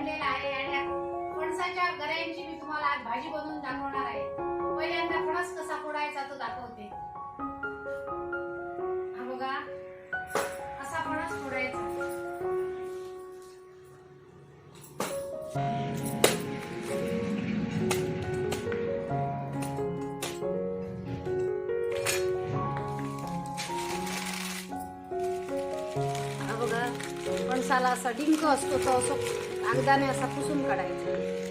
आणलेला आहे आणि फणसाच्या गऱ्यांची मी तुम्हाला आज भाजी बनवून दाखवणार आहे. पहिल्यांदा फणस कसा फोडायचा तो दाखवते. हा बघा असा फणस फोडायचा. हा बघा फणसाला असा डिंक असतो तो असं कागदाने असा पुसून काढायचा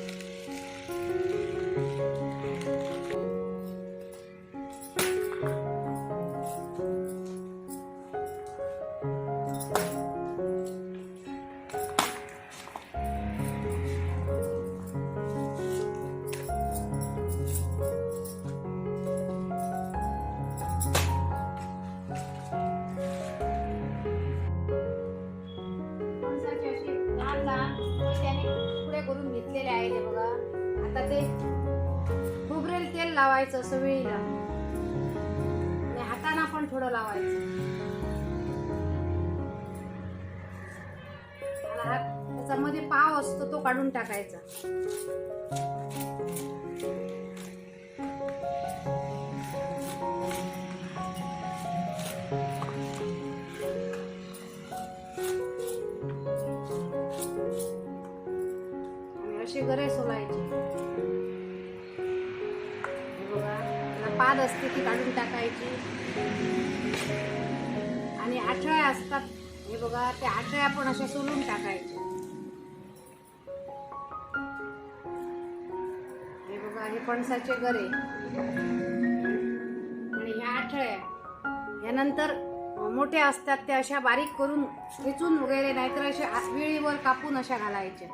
लावायचं सवयीला आणि हाताना पण थोडं लावायचं. हा- त्याच्यामध्ये पाव असतो तो काढून टाकायचा. त्याला असते ती काढून टाकायची. आणि आठळ्या असतात. हे बघा त्या आठळ्या पण अशा सोलून टाकायच्या हे बघा हे पणसाचे गरे. आणि ह्या आठळ्या यानंतर मोठ्या असतात त्या अशा बारीक करून ठेचून वगैरे नाहीतर अशा वेळीवर कापून अशा घालायच्या.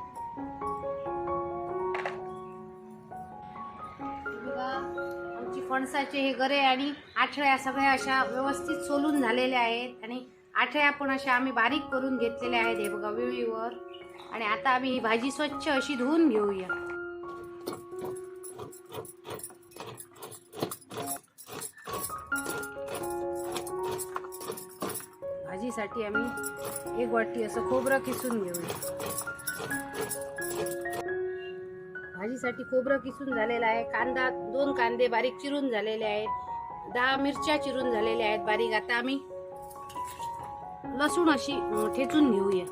पणसाचे फणसाचे हे गरे आणि आठळ्या सगळ्या अशा व्यवस्थित सोलून झालेल्या आहेत. आणि आठळ्या पण अशा आम्ही बारीक करून घेतलेल्या आहेत हे बघा विळीवर. आणि आता आम्ही ही भाजी स्वच्छ अशी धुवून घेऊया. भाजीसाठी आम्ही एक वाटी असं खोबरं किसून घेऊया. भाजीसाठी खोबरं किसून झालेलं आहे. कांदा दोन कांदे बारीक चिरून झालेले आहेत. दहा मिरच्या चिरून झालेल्या आहेत बारीक. आता आम्ही लसूण अशी ठेचून घेऊया.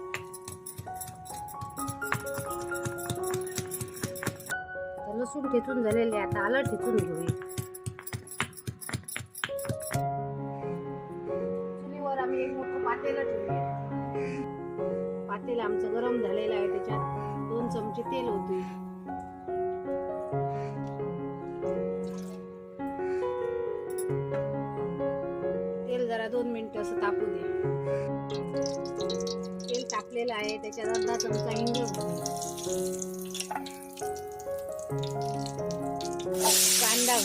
लसूण ठेचून झालेले आहे आता आलं ठेचून घेऊया. चुलीवर आम्ही एक मोठं पातेलं ठेवूया पातेलं आमचं गरम झालेलं आहे. त्याच्यात दोन चमचे तेल होते तेल आहे त्याच्यात अर्धा चमचा हिंग. कांदा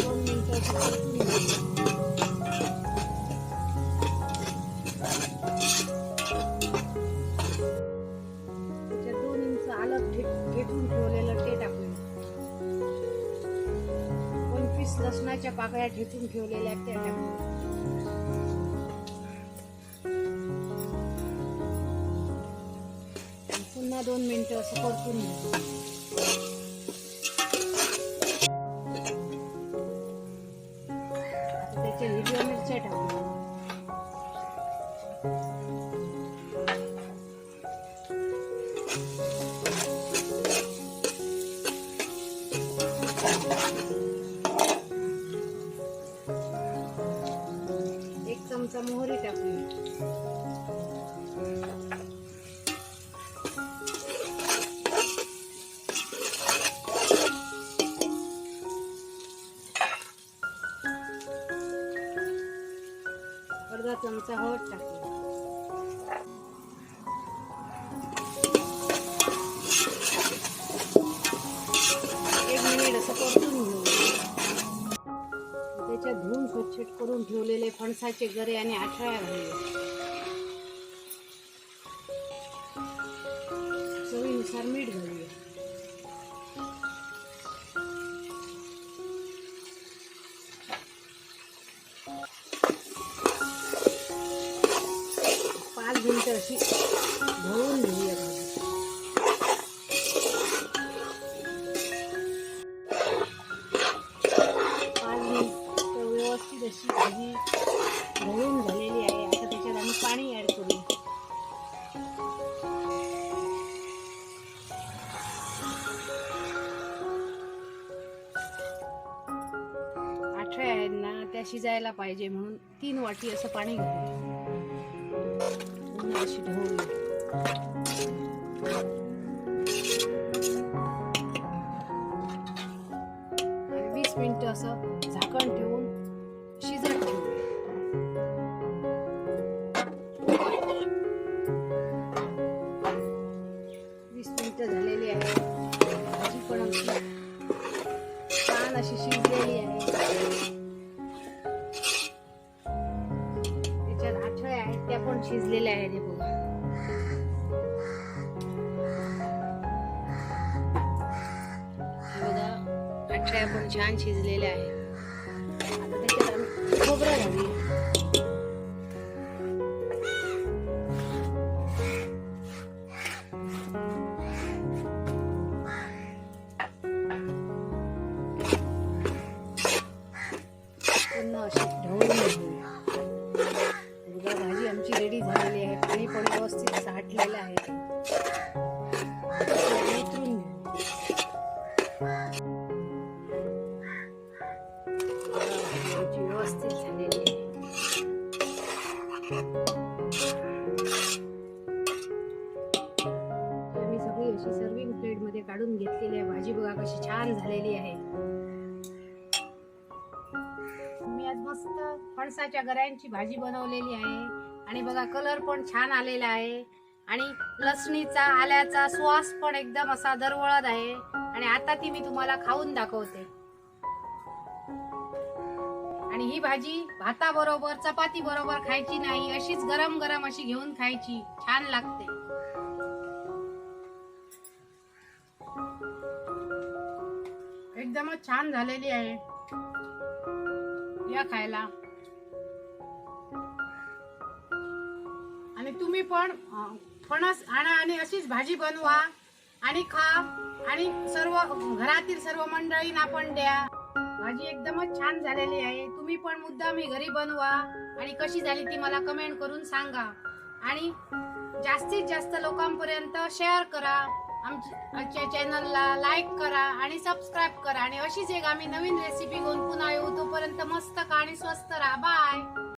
दोन मिनिटं लसणाच्या पाकळ्या ठेचून ठेवलेल्या त्या टाकूया पुन्हा दोन मिनिटं असं परतून घेऊ त्याच्या हिरव्या मिरच्या टाकूया फणसाचे गरे आणि आठळ्या घालूया चवीनुसार मीठ घालूया. मिनिटं अशी त्या शिजायला पाहिजे म्हणून तीन वाटी असं पाणी घेतो अशी ढवळूया वीस मिनिट असं झाकण ठेवून शिजत ठेवू वीस मिनिट झालेली आहे. भाजी पण आमची छान अशी शिजलेली आहे. शिजलेले त्या पण आहेत हे बघा. हे बघा अठरा पण छान शिजलेले आहे आता त्याच्यात आम्ही खोबरं घालूया. आम्ही सगळी अशी सर्विंग प्लेटमध्ये काढून घेतलेली आहे. भाजी बघा कशी छान झालेली आहे. मी आज मस्त फणसाच्या गऱ्यांची भाजी बनवलेली आहे. आणि बघा कलर पण छान आलेला आहे. आणि लसणीचा आल्याचा श्वास पण एकदम असा दरवळत आहे. आणि आता ती मी तुम्हाला खाऊन दाखवते. आणि ही भाजी भाताबरोबर चपाती बरोबर खायची नाही अशीच गरम गरम अशी घेऊन खायची. छान लागते. एकदमच छान झालेली आहे. या खायला. आणि तुम्ही पण फणस आणा आणि अशीच भाजी बनवा आणि खा आणि सर्व घरातील सर्व मंडळींना पण द्या. भाजी एकदमच छान झालेली आहे. तुम्ही पण मुद्दा मी घरी बनवा आणि कशी झाली ती मला कमेंट करून सांगा. आणि जास्तीत जास्त लोकांपर्यंत शेअर करा. आमच्या चॅनलला लाईक करा आणि सबस्क्राईब करा. आणि अशीच एक आम्ही नवीन रेसिपी घेऊन पुन्हा येऊ तोपर्यंत मस्त खा आणि स्वस्त राहा. बाय